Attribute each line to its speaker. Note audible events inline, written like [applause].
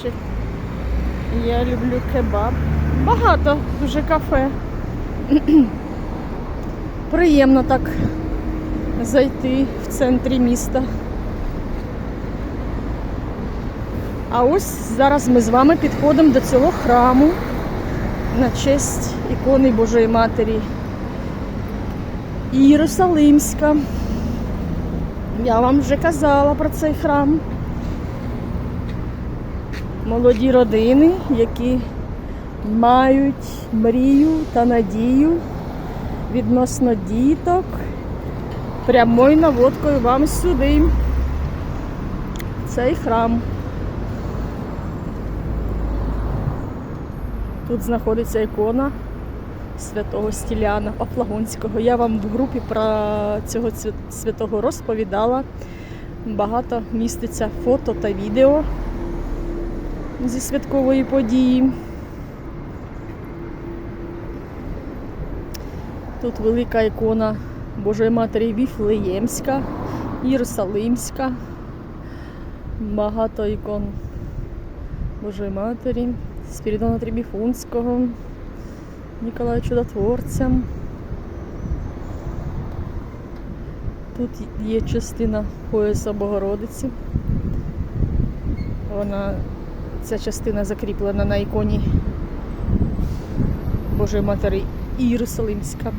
Speaker 1: Ще Я люблю кебаб. Багато дуже кафе. [clears throat] Приємно так зайти в центрі міста. А ось зараз ми з вами підходимо до цього храму на честь ікони Божої Матері Єрусалимська. Я вам вже казала про цей храм. Молоді родини, які мають мрію та надію відносно діток, прямою наводкою вам сюди. Цей храм. Тут знаходиться ікона святого Стіляна Паплагонського. Я вам в групі про цього святого розповідала. Багато міститься фото та відео зі святкової події. Тут велика ікона Божої Матері Віфлеємська, Єрусалимська. Багато ікон Божої Матері, Спірідона Трибіфунського, Ніколая Чудотворця. Тут є частина пояса Богородиці. Вона, ця частина закріплена на іконі Божої Матері Єрусалимська.